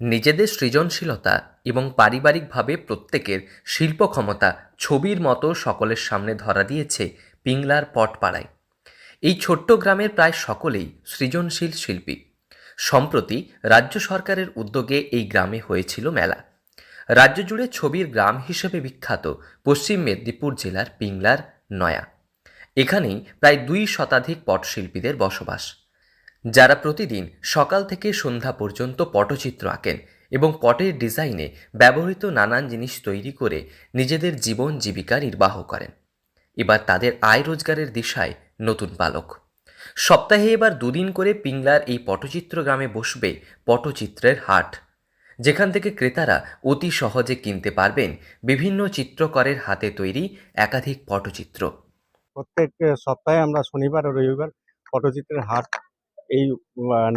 নিজেদের সৃজনশীলতা এবং পারিবারিকভাবে প্রত্যেকের শিল্প ক্ষমতা ছবির মতো সকলের সামনে ধরা দিয়েছে পিংলার পটপাড়ায়। এই ছোট্ট গ্রামের প্রায় সকলেই সৃজনশীল শিল্পী। সম্প্রতি রাজ্য সরকারের উদ্যোগে এই গ্রামে হয়েছিল মেলা। রাজ্য জুড়ে ছবির গ্রাম হিসেবে বিখ্যাত পশ্চিম মেদিনীপুর জেলার পিংলার নয়া। এখানেই প্রায় দুই শতাধিক পটশিল্পীদের বসবাস। যারা প্রতিদিন সকাল থেকে সন্ধ্যা পর্যন্ত পটচিত্র আঁকেন এবং পটের ডিজাইনে ব্যবহৃত নানান জিনিস তৈরি করে নিজেদের জীবন জীবিকা নির্বাহ করেন। এবার তাদের আয় রোজগারের দিশায় নতুন পালক। সপ্তাহে এবার দুদিন করে পিংলার এই পটচিত্র গ্রামে বসবে পটচিত্রের হাট, যেখান থেকে ক্রেতারা অতি সহজে কিনতে পারবেন বিভিন্ন চিত্রকরের হাতে তৈরি একাধিক পটচিত্র। প্রত্যেক সপ্তাহে আমরা শনিবার ও রবিবার পটচিত্রের হাট এই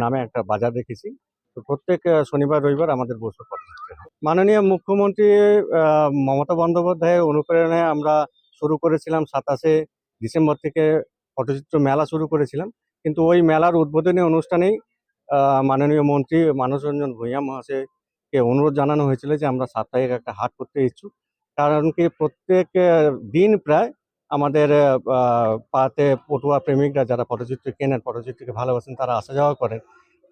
নামে একটা বাজার রেখেছি তো প্রত্যেক শনিবার, রবিবার আমাদের পটচিত্রের হাট। মাননীয় মুখ্যমন্ত্রী মমতা বন্দ্যোপাধ্যায়ের অনুপ্রেরণায় আমরা শুরু করেছিলাম সাতাশে ডিসেম্বর থেকে পটচিত্র মেলা শুরু করেছিলাম। কিন্তু ওই মেলার উদ্বোধনী অনুষ্ঠানেই মাননীয় মন্ত্রী মানস রঞ্জন ভূঁইয়া মহাশয়কে অনুরোধ জানানো হয়েছিল যে আমরা সাপ্তাহিক একটা হাট করতে ইচ্ছুক। কারণ কি প্রত্যেক দিন প্রায় আমাদের পাতে পটুয়া প্রেমিকরা যারা পটচিত্র কেনেন, পটচিত্রকে ভালোবাসেন, তারা আসা যাওয়া করেন।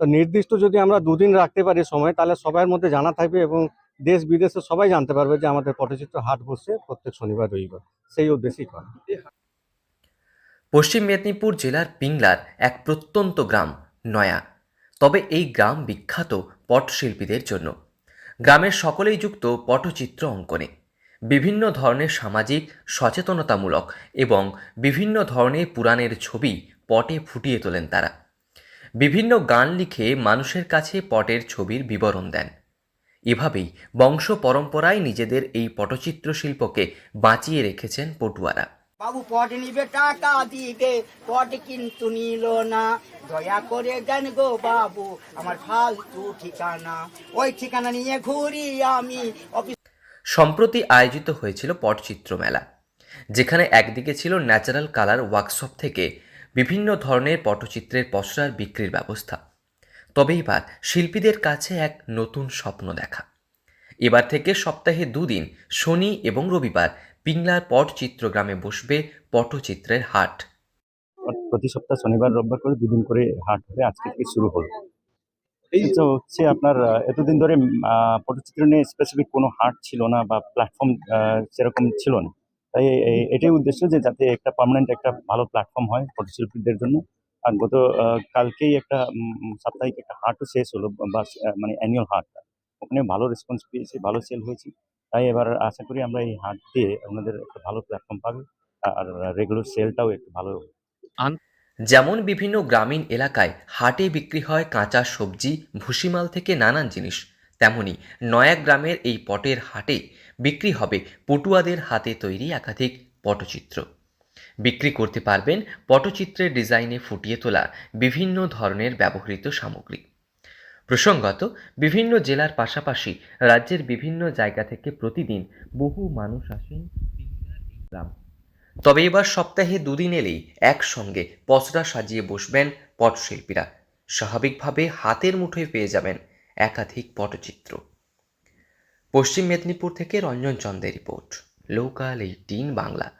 তো নির্দিষ্ট যদি আমরা দুদিন রাখতে পারি সময়, তাহলে সবার মধ্যে জানা থাকবে এবং দেশ বিদেশে সবাই জানতে পারবে যে আমাদের পটচিত্র হাট বসছে প্রত্যেক শনিবার, রবিবার। সেই উদ্দেশ্যেই করা। পশ্চিম মেদিনীপুর জেলার পিংলার এক প্রত্যন্ত গ্রাম, নয়া। তবে এই গ্রাম বিখ্যাত পটশিল্পীদের জন্য। গ্রামের সকলেই যুক্ত পটচিত্র অঙ্কনে। বিভিন্ন ধরনের সামাজিক সচেতনতামূলক এবং বিভিন্ন ধরনের পুরাণের ছবি পটে ফুটিয়ে তোলেন তারা। বিভিন্ন গান লিখে মানুষের কাছে পটের ছবির বিবরণ দেন। এভাবেই বংশ পরম্পরায় নিজেদের এই পটচিত্র শিল্পকে বাঁচিয়ে রেখেছেন পটুয়ারা। বাবু, পট নিবে টাকা দিবে পট কিন্তু নিল না। দয়া করে দেন গো বাবু, আমার ফালতু ঠিকানা। ওই ঠিকানা নিয়ে ঘুরি আমি। অফিস সম্প্রতি আয়োজিত হয়েছিল পটচিত্র মেলা যেখানে একদিকে ছিল ন্যাচারাল কালার ওয়ার্কশপ থেকে বিভিন্ন ধরনের পটচিত্রের পসরার বিক্রির ব্যবস্থা। তবে এবার শিল্পীদের কাছে এক নতুন স্বপ্ন দেখা। এবার থেকে সপ্তাহে দুদিন শনি এবং রবিবার পিংলার পটচিত্র গ্রামে বসবে পটচিত্রের হাট। প্রতি সপ্তাহ শনিবার, রোববার করে দুদিন করে হাট হবে। আজকে থেকে শুরু হলো। তো হচ্ছে আপনার এতদিন ধরে পটচিত্র নিয়ে স্পেসিফিক কোনো হাট ছিল না বা প্ল্যাটফর্ম সেরকম ছিল না। তাই এটাই উদ্দেশ্য যে যাতে একটা পার্মানেন্ট একটা ভালো প্ল্যাটফর্ম হয় পটশিল্পীদের জন্য। আর গত কালকেই একটা সাপ্তাহিক একটা হাটও শেষ হলো বা মানে অ্যানুয়াল হাটটা। ওখানে ভালো রেসপন্স পেয়েছি ভালো সেল হয়েছে। তাই এবার আশা করি আমরা এই হাট দিয়ে আপনাদের একটা ভালো প্ল্যাটফর্ম পাবে। আর রেগুলার সেলটাও একটু ভালো যেমন বিভিন্ন গ্রামীণ এলাকায় হাটে বিক্রি হয় কাঁচা সবজি, ভুসিমাল থেকে নানান জিনিস। তেমনি নয়া গ্রামের এই পটের হাটে বিক্রি হবে পটুয়াদের হাতে তৈরি একাধিক পটচিত্র। বিক্রি করতে পারবেন পটচিত্রের ডিজাইনে ফুটিয়ে তোলা বিভিন্ন ধরনের ব্যবহৃত সামগ্রী। প্রসঙ্গত, বিভিন্ন জেলার পাশাপাশি রাজ্যের বিভিন্ন জায়গা থেকে প্রতিদিন বহু মানুষ আসেন গ্রাম। তবে এবার সপ্তাহে দুদিন এলেই একসঙ্গে পসরা সাজিয়ে বসবেন পটশিল্পীরা। স্বাভাবিকভাবে হাতের মুঠোয় পেয়ে যাবেন একাধিক পটচিত্র। পশ্চিম মেদিনীপুর থেকে রঞ্জন চন্দের রিপোর্ট। Local eighteen Bangla.